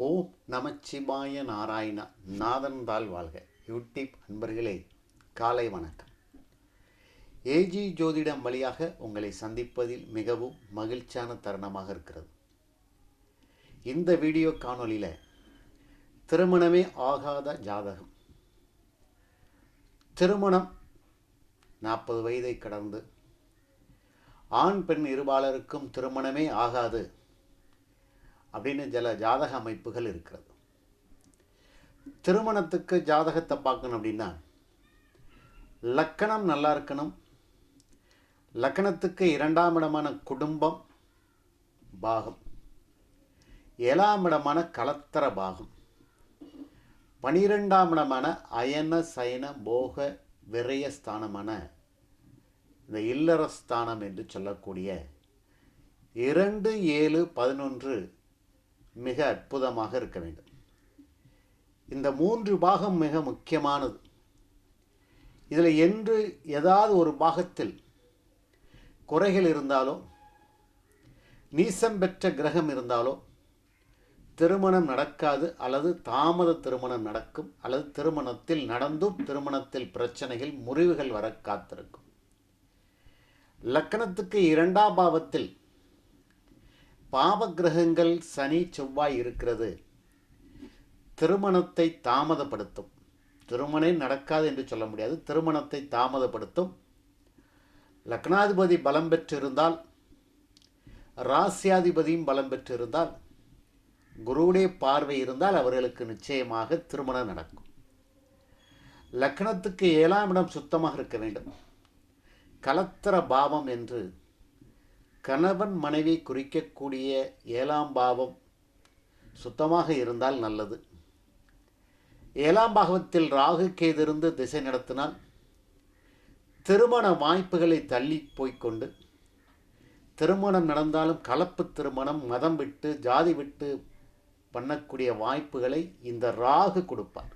ஓம் நமச்சிவாய நாராயண நாதன் தாள் வாழ்க. யூடியூப் அன்பர்களே காலை வணக்கம். ஏஜி ஜோதிடம் வழியாக உங்களை சந்திப்பதில் மிகவும் மகிழ்ச்சியான தருணமாக இருக்கிறது. இந்த வீடியோ காணொலியில் திருமணமே ஆகாத ஜாதகம். திருமணம் நாற்பது வயதை கடந்து ஆண் பெண் இருபாலருக்கும் திருமணமே ஆகாது. அப்படின்னு சில ஜாதக அமைப்புகள் இருக்கிறது. திருமணத்துக்கு ஜாதகத்தை பார்க்கணும் அப்படின்னா லக்கணம் நல்லா இருக்கணும். லக்கணத்துக்கு இரண்டாம் இடமான குடும்பம் பாகம். ஏழாம் இடமான கலத்தர பாகம். பனிரெண்டாம் இடமான அயன சயன போக விரய ஸ்தானமான இந்த இல்லற ஸ்தானம் என்று சொல்லக்கூடிய இரண்டு ஏழு பதினொன்று மிக அற்புதமாக இருக்க வேண்டும். இந்த மூன்று பாகம் மிக முக்கியமானது. இதில் என்று ஏதாவது ஒரு பாகத்தில் குறைகள் இருந்தாலோ நீசம் பெற்ற கிரகம் இருந்தாலோ திருமணம் நடக்காது அல்லது தாமத திருமணம் நடக்கும் அல்லது திருமணத்தில் நடந்தும் திருமணத்தில் பிரச்சனைகள் முறிவுகள் வர காத்திருக்கும். லக்கணத்துக்கு இரண்டாம் பாவத்தில் பாவ கிரகங்கள் சனி செவ்வாய் இருக்கிறது. திருமணத்தை தாமதப்படுத்தும். திருமணம் நடக்காது என்று சொல்ல முடியாது. திருமணத்தை தாமதப்படுத்தும். லக்னாதிபதி பலம் பெற்றிருந்தால் ராசியாதிபதியும் பலம் பெற்றிருந்தால் குருவுடைய பார்வை இருந்தால் அவர்களுக்கு நிச்சயமாக திருமணம் நடக்கும். லக்னத்துக்கு ஏழாம் இடம் சுத்தமாக இருக்க வேண்டும். கலத்தர பாவம் என்று கணவன் மனைவி குறிக்கக்கூடிய ஏழாம் பாவம் சுத்தமாக இருந்தால் நல்லது. ஏழாம் பாகவத்தில் ராகு கேதிருந்து திசை நடத்தினால் திருமண வாய்ப்புகளை தள்ளி போய்க்கொண்டு திருமணம் நடந்தாலும் கலப்பு திருமணம் மதம் விட்டு ஜாதி விட்டு பண்ணக்கூடிய வாய்ப்புகளை இந்த ராகு கொடுப்பார்.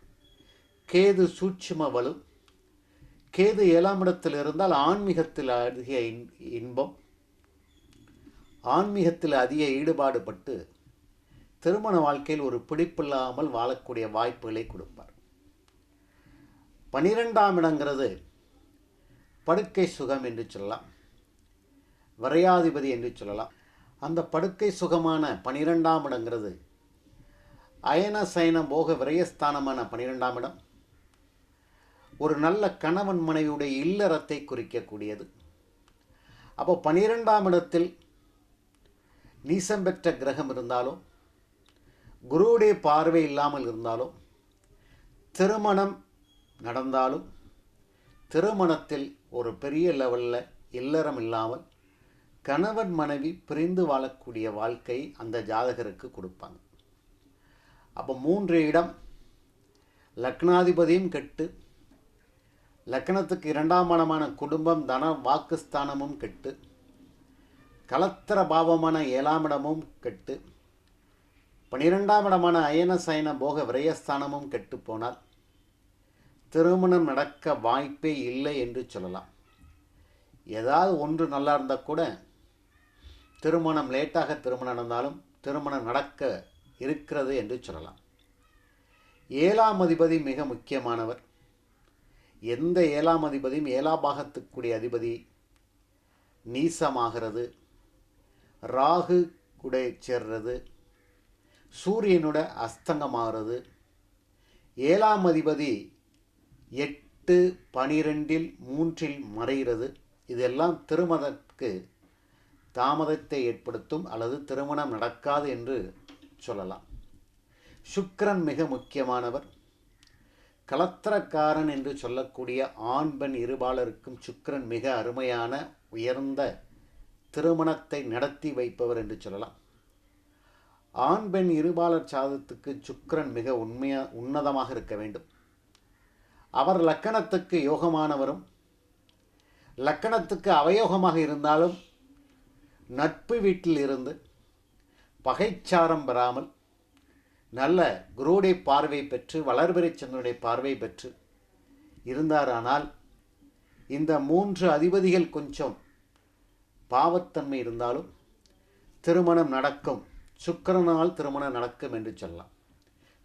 கேது சூட்சும வலு. கேது ஏழாம் இடத்தில் இருந்தால் ஆன்மீகத்தில் அதிக இன் இன்பம். ஆன்மீகத்தில் அதிக ஈடுபாடு பட்டு திருமண வாழ்க்கையில் ஒரு பிடிப்பில்லாமல் வாழக்கூடிய வாய்ப்புகளை கொடுப்பார். பனிரெண்டாம் இடங்கிறது படுக்கை சுகம் என்று சொல்லலாம். விரையாதிபதி என்று சொல்லலாம். அந்த படுக்கை சுகமான பனிரெண்டாம் இடங்கிறது அயன சயன போக விரயஸ்தானமான பனிரெண்டாம் இடம். ஒரு நல்ல கணவன் மனைவியுடைய இல்லறத்தை குறிக்கக்கூடியது. அப்போ பனிரெண்டாம் இடத்தில் நீசம் பெற்ற கிரகம் இருந்தாலும் குருவுடைய பார்வை இல்லாமல் இருந்தாலும் திருமணம் நடந்தாலும் திருமணத்தில் ஒரு பெரிய லெவலில் இல்லறம் இல்லாமல் கணவன் மனைவி பிரிந்து வாழக்கூடிய வாழ்க்கை அந்த ஜாதகருக்கு கொடுப்பாங்க. அப்போ மூன்று இடம். லக்னாதிபதியும் கெட்டு. லக்னத்துக்கு இரண்டாம் மனமான குடும்பம் தன வாக்குஸ்தானமும் கெட்டு. கலத்திர பாவமான ஏழாம் இடமும் கெட்டு பனிரெண்டாம் இடமான அயன சயன போக விரயஸ்தானமும் கெட்டு போனால் திருமணம் நடக்க வாய்ப்பே இல்லை என்று சொல்லலாம். ஏதாவது ஒன்று நல்லா இருந்தால் கூட திருமணம் லேட்டாக திருமணம் நடந்தாலும் திருமணம் நடக்க இருக்கிறது என்று சொல்லலாம். ஏழாம் அதிபதி மிக முக்கியமானவர். எந்த ஏழாம் அதிபதியும் ஏழாம் பாகத்துக்குரிய அதிபதி நீசமாகிறது. ராகு கூட சேர்றது சூரியனோட அஸ்தங்கமாகிறது. ஏழாம் அதிபதி எட்டு பனிரெண்டில் மூன்றில் மறைகிறது. இதெல்லாம் திருமணத்துக்கு தாமதத்தை ஏற்படுத்தும் அல்லது திருமணம் நடக்காது என்று சொல்லலாம். சுக்கரன் மிக முக்கியமானவர். கலத்திரக்காரன் என்று சொல்லக்கூடிய ஆண் பெண் இருபாலருக்கும் சுக்கிரன் மிக அருமையான உயர்ந்த திருமணத்தை நடத்தி வைப்பவர் என்று சொல்லலாம். ஆண் பெண் இருபாலர் சாதத்துக்கு சுக்கரன் மிக உண்மையா உன்னதமாக இருக்க வேண்டும். அவர் லக்கணத்துக்கு யோகமானவரும் லக்கணத்துக்கு அவயோகமாக இருந்தாலும் நட்பு வீட்டில் இருந்து பகைச்சாரம் பெறாமல் நல்ல குருவுடைய பார்வை பெற்று வளர்பிறை சந்திரனுடைய பார்வை பெற்று இருந்தாரானால் இந்த மூன்று அதிபதிகள் கொஞ்சம் பாவத்தன்மை இருந்தாலும் திருமணம் நடக்கும். சுக்கிரனால் திருமணம் நடக்கும் என்று சொல்லலாம்.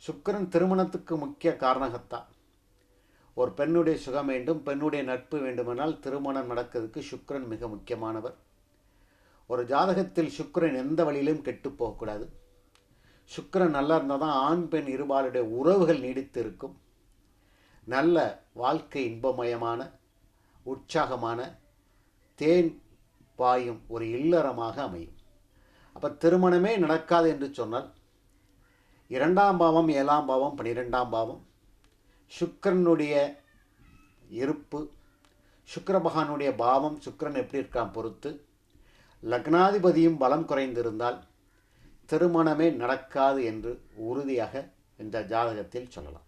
சுக்கிரன் திருமணத்துக்கு முக்கிய காரணகத்தா ஒரு பெண்ணுடைய சுகம் வேண்டும் பெண்ணுடைய நட்பு வேண்டுமென்றால் திருமணம் நடக்கிறதுக்கு சுக்கிரன் மிக முக்கியமானவர். ஒரு ஜாதகத்தில் சுக்கரன் எந்த வழியிலும் கெட்டு போகக்கூடாது. சுக்கிரன் நல்லா இருந்தால் தான் ஆண் பெண் இருபாலுடைய உறவுகள் நீடித்து இருக்கும் நல்ல வாழ்க்கை இன்பமயமான உற்சாகமான தேன் பாயும் ஒரு இல்லறமாக அமையும். அப்போ திருமணமே நடக்காது என்று சொன்னால் இரண்டாம் பாவம் ஏழாம் பாவம் பன்னிரெண்டாம் பாவம் சுக்கரனுடைய இருப்பு சுக்கர பகவானுடைய பாவம் சுக்கிரன் எப்படி இருக்கான் பொறுத்து லக்னாதிபதியும் பலம் குறைந்திருந்தால் திருமணமே நடக்காது என்று உறுதியாக இந்த ஜாதகத்தில் சொல்லலாம்.